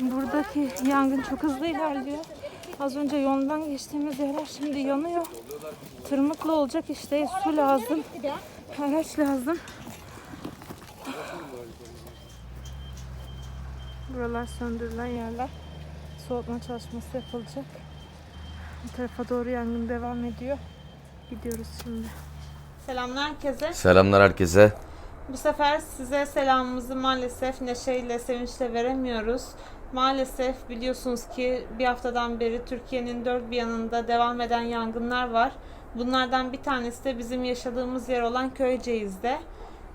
Buradaki yangın çok hızlı ilerliyor. Az önce yoldan geçtiğimiz yerler şimdi yanıyor. Tırmıklı olacak işte su lazım. Araç lazım. Buralar söndürülen yerler. Soğutma çalışması yapılacak. Bu tarafa doğru yangın devam ediyor. Gidiyoruz şimdi. Selamlar herkese. Selamlar herkese. Bu sefer size selamımızı maalesef neşeyle, sevinçle veremiyoruz. Maalesef biliyorsunuz ki bir haftadan beri Türkiye'nin dört bir yanında devam eden yangınlar var. Bunlardan bir tanesi de bizim yaşadığımız yer olan Köyceğiz'de.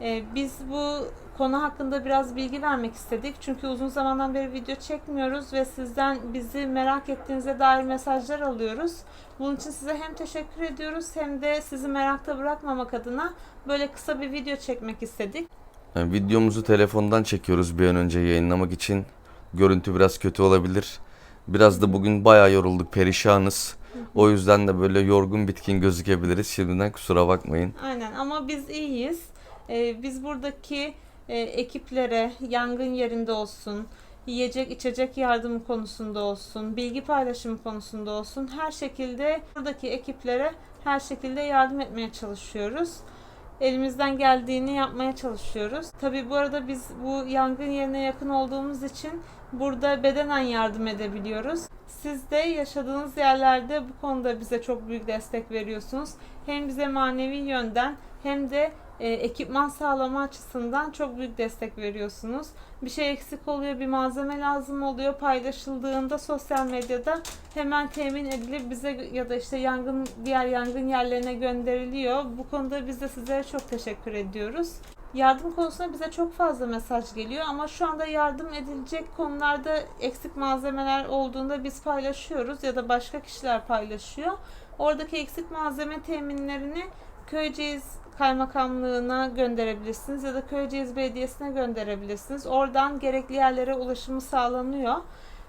Ee, biz bu konu hakkında biraz bilgi vermek istedik. Çünkü uzun zamandan beri video çekmiyoruz ve sizden bizi merak ettiğinize dair mesajlar alıyoruz. Bunun için size hem teşekkür ediyoruz hem de sizi merakta bırakmamak adına böyle kısa bir video çekmek istedik. Videomuzu telefondan çekiyoruz bir an önce yayınlamak için. Görüntü biraz kötü olabilir. Biraz da bugün bayağı yorulduk, perişanız. O yüzden de böyle yorgun bitkin gözükebiliriz. Şimdiden kusura bakmayın. Aynen ama biz iyiyiz. Ee, biz buradaki e, ekiplere yangın yerinde olsun, yiyecek içecek yardımı konusunda olsun, bilgi paylaşımı konusunda olsun her şekilde buradaki ekiplere her şekilde yardım etmeye çalışıyoruz. Elimizden geldiğini yapmaya çalışıyoruz. Tabi bu arada biz bu yangın yerine yakın olduğumuz için burada bedenen yardım edebiliyoruz. Siz de yaşadığınız yerlerde bu konuda bize çok büyük destek veriyorsunuz. Hem bize manevi yönden hem de e, ekipman sağlama açısından çok büyük destek veriyorsunuz. Bir şey eksik oluyor, bir malzeme lazım oluyor. Paylaşıldığında sosyal medyada hemen temin edilip bize ya da işte yangın diğer yangın yerlerine gönderiliyor. Bu konuda biz de sizlere çok teşekkür ediyoruz. Yardım konusunda bize çok fazla mesaj geliyor ama şu anda yardım edilecek konularda eksik malzemeler olduğunda biz paylaşıyoruz ya da başka kişiler paylaşıyor. Oradaki eksik malzeme teminlerini Köyceğiz Kaymakamlığına gönderebilirsiniz ya da Köyceğiz Belediyesi'ne gönderebilirsiniz. Oradan gerekli yerlere ulaşımı sağlanıyor.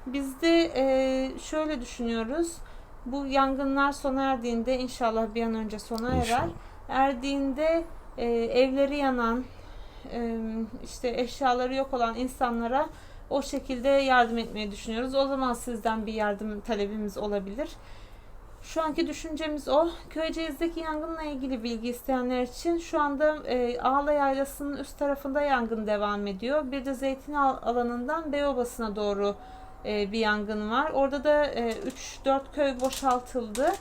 Biz de e, şöyle düşünüyoruz. Bu yangınlar sona erdiğinde inşallah bir an önce sona erer. İnşallah. Erdiğinde e, evleri yanan, işte eşyaları yok olan insanlara o şekilde yardım etmeyi düşünüyoruz. O zaman sizden bir yardım talebimiz olabilir. Şu anki düşüncemiz o. Köyceğiz'deki yangınla ilgili bilgi isteyenler için şu anda e, Ağla Yaylası'nın üst tarafında yangın devam ediyor. Bir de Zeytin Al- alanından Beyobası'na doğru e, bir yangın var. Orada da e, 3-4 köy boşaltıldı.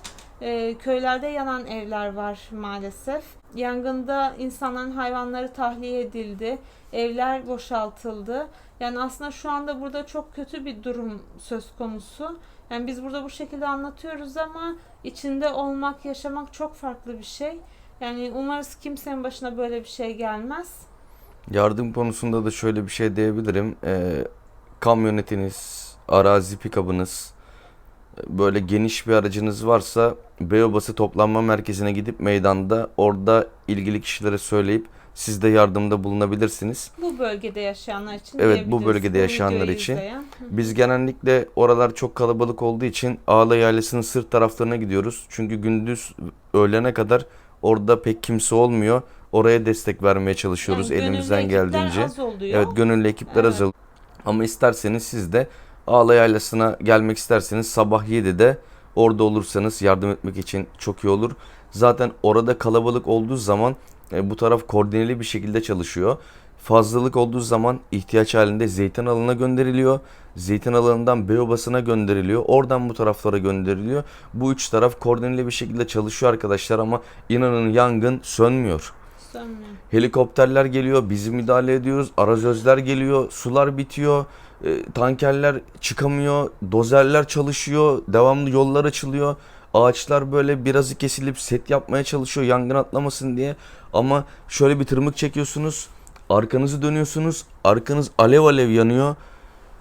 E, köylerde yanan evler var maalesef. Yangında insanların hayvanları tahliye edildi. Evler boşaltıldı. Yani aslında şu anda burada çok kötü bir durum söz konusu. Yani biz burada bu şekilde anlatıyoruz ama içinde olmak, yaşamak çok farklı bir şey. Yani umarız kimsenin başına böyle bir şey gelmez. Yardım konusunda da şöyle bir şey diyebilirim. Ee, kamyonetiniz, arazi pikabınız, böyle geniş bir aracınız varsa Beyobası toplanma merkezine gidip meydanda orada ilgili kişilere söyleyip siz de yardımda bulunabilirsiniz. Bu bölgede yaşayanlar için Evet, bu bölgede yaşayanlar için. izleyen. Biz genellikle oralar çok kalabalık olduğu için Ağla Yaylası'nın sırt taraflarına gidiyoruz. Çünkü gündüz öğlene kadar orada pek kimse olmuyor. Oraya destek vermeye çalışıyoruz Yani elimizden geldiğince. az oluyor. Evet gönüllü ekipler Evet. azal. Ama isterseniz siz de Ağla Yaylası'na gelmek isterseniz sabah 7'de orada olursanız yardım etmek için çok iyi olur. Zaten orada kalabalık olduğu zaman e, bu taraf koordineli bir şekilde çalışıyor. Fazlalık olduğu zaman ihtiyaç halinde zeytin alanına gönderiliyor. Zeytin alanından Beyobası'na gönderiliyor. Oradan bu taraflara gönderiliyor. Bu üç taraf koordineli bir şekilde çalışıyor arkadaşlar ama inanın yangın sönmüyor. Helikopterler geliyor, biz müdahale ediyoruz. Arazözler geliyor, sular bitiyor. e, tankerler çıkamıyor, dozerler çalışıyor, devamlı yollar açılıyor. Ağaçlar böyle birazı kesilip set yapmaya çalışıyor yangın atlamasın diye. Ama şöyle bir tırmık çekiyorsunuz, arkanızı dönüyorsunuz, arkanız alev alev yanıyor.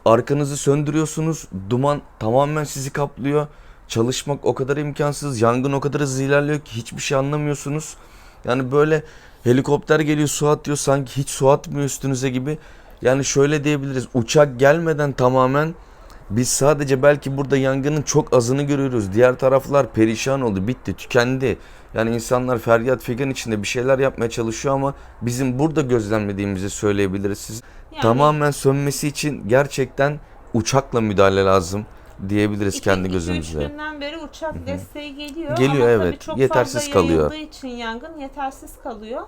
Arkanızı söndürüyorsunuz, duman tamamen sizi kaplıyor. Çalışmak o kadar imkansız, yangın o kadar hızlı ilerliyor ki hiçbir şey anlamıyorsunuz. Yani böyle helikopter geliyor su atıyor sanki hiç su atmıyor üstünüze gibi. Yani şöyle diyebiliriz uçak gelmeden tamamen biz sadece belki burada yangının çok azını görüyoruz. Diğer taraflar perişan oldu, bitti, tükendi. Yani insanlar feryat figan içinde bir şeyler yapmaya çalışıyor ama bizim burada gözlemlediğimizi söyleyebiliriz siz. Yani Tamamen sönmesi için gerçekten uçakla müdahale lazım diyebiliriz İki- kendi gözümüzle. Üç günden beri uçak desteği geliyor. Geliyor, ama tabii evet. çok Yetersiz fazla kalıyor. için yangın yetersiz kalıyor.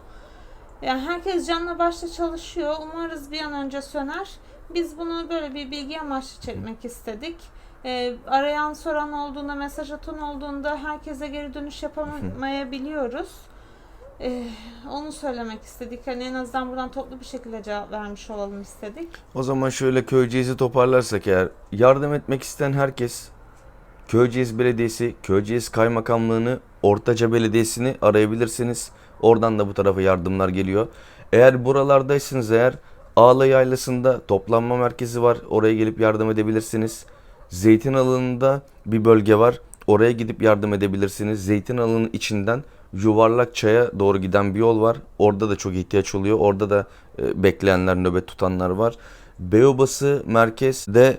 Yani herkes canla başla çalışıyor. Umarız bir an önce söner. Biz bunu böyle bir bilgi amaçlı çekmek istedik. Ee, arayan soran olduğunda, mesaj atan olduğunda herkese geri dönüş yapamayabiliyoruz. Ee, onu söylemek istedik. Hani en azından buradan toplu bir şekilde cevap vermiş olalım istedik. O zaman şöyle Köyceğiz'i toparlarsak eğer yardım etmek isteyen herkes Köyceğiz Belediyesi, Köyceğiz Kaymakamlığını, Ortaca Belediyesi'ni arayabilirsiniz. Oradan da bu tarafa yardımlar geliyor. Eğer buralardaysanız eğer Ağla Yaylası'nda toplanma merkezi var. Oraya gelip yardım edebilirsiniz. Zeytin alanında bir bölge var. Oraya gidip yardım edebilirsiniz. Zeytin alanının içinden yuvarlak çaya doğru giden bir yol var. Orada da çok ihtiyaç oluyor. Orada da e, bekleyenler, nöbet tutanlar var. Beyoğbası merkezde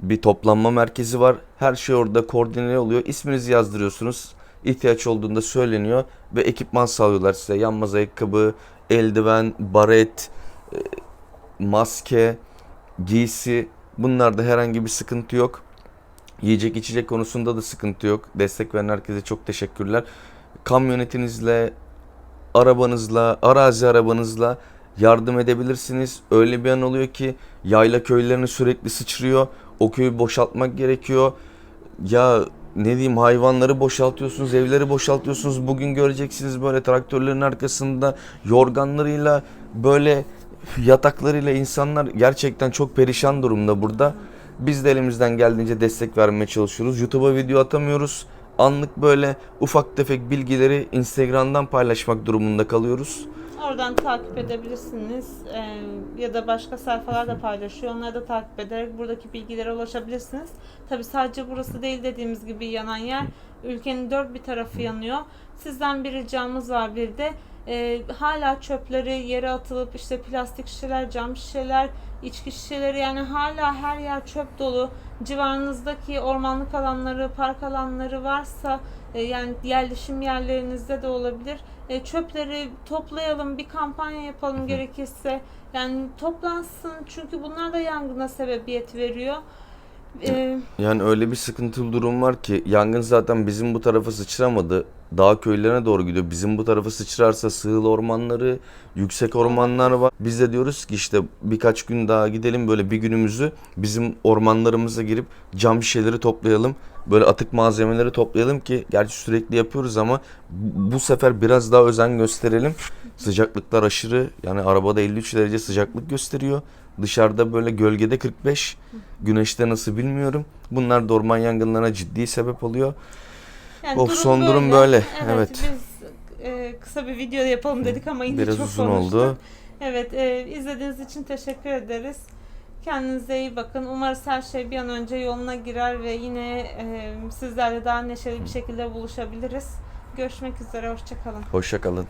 bir toplanma merkezi var. Her şey orada koordine oluyor. İsminizi yazdırıyorsunuz. İhtiyaç olduğunda söyleniyor ve ekipman sağlıyorlar size. Yanmaz ayakkabı, eldiven, baret, e, maske, giysi bunlarda herhangi bir sıkıntı yok. Yiyecek içecek konusunda da sıkıntı yok. Destek veren herkese çok teşekkürler. Kamyonetinizle, arabanızla, arazi arabanızla yardım edebilirsiniz. Öyle bir an oluyor ki yayla köylerini sürekli sıçrıyor. O köyü boşaltmak gerekiyor. Ya ne diyeyim hayvanları boşaltıyorsunuz, evleri boşaltıyorsunuz. Bugün göreceksiniz böyle traktörlerin arkasında yorganlarıyla böyle yataklarıyla insanlar gerçekten çok perişan durumda burada. Biz de elimizden geldiğince destek vermeye çalışıyoruz. YouTube'a video atamıyoruz. Anlık böyle ufak tefek bilgileri Instagram'dan paylaşmak durumunda kalıyoruz. Oradan takip edebilirsiniz Ee, ya da başka sayfalar da paylaşıyor. Onları da takip ederek buradaki bilgilere ulaşabilirsiniz. Tabi sadece burası değil dediğimiz gibi yanan yer. Ülkenin dört bir tarafı yanıyor. Sizden bir ricamız var bir de e, hala çöpleri yere atılıp işte plastik şişeler, cam şişeler, içki şişeleri yani hala her yer çöp dolu. Civarınızdaki ormanlık alanları, park alanları varsa e, yani yerleşim yerlerinizde de olabilir. E, çöpleri toplayalım, bir kampanya yapalım gerekirse. Yani toplansın çünkü bunlar da yangına sebebiyet veriyor. E, Yani öyle bir sıkıntılı durum var ki yangın zaten bizim bu tarafa sıçramadı. Dağ köylerine doğru gidiyor. Bizim bu tarafa sıçrarsa sığıl ormanları, yüksek ormanlar var. Biz de diyoruz ki işte birkaç gün daha gidelim böyle bir günümüzü bizim ormanlarımıza girip cam şişeleri toplayalım. Böyle atık malzemeleri toplayalım ki gerçi sürekli yapıyoruz ama bu sefer biraz daha özen gösterelim. Sıcaklıklar aşırı yani arabada 53 derece sıcaklık gösteriyor. Dışarıda böyle gölgede 45. Güneşte nasıl bilmiyorum. Bunlar da orman yangınlarına ciddi sebep oluyor. Yani Of, son durum böyle. Evet. Biz e, kısa bir video yapalım dedik ama yine Biraz çok uzun konuştuk. oldu. Evet, e, izlediğiniz için teşekkür ederiz. Kendinize iyi bakın. Umarız her şey bir an önce yoluna girer ve yine e, sizlerle daha neşeli bir şekilde buluşabiliriz. Görüşmek üzere, hoşçakalın. Hoşça kalın.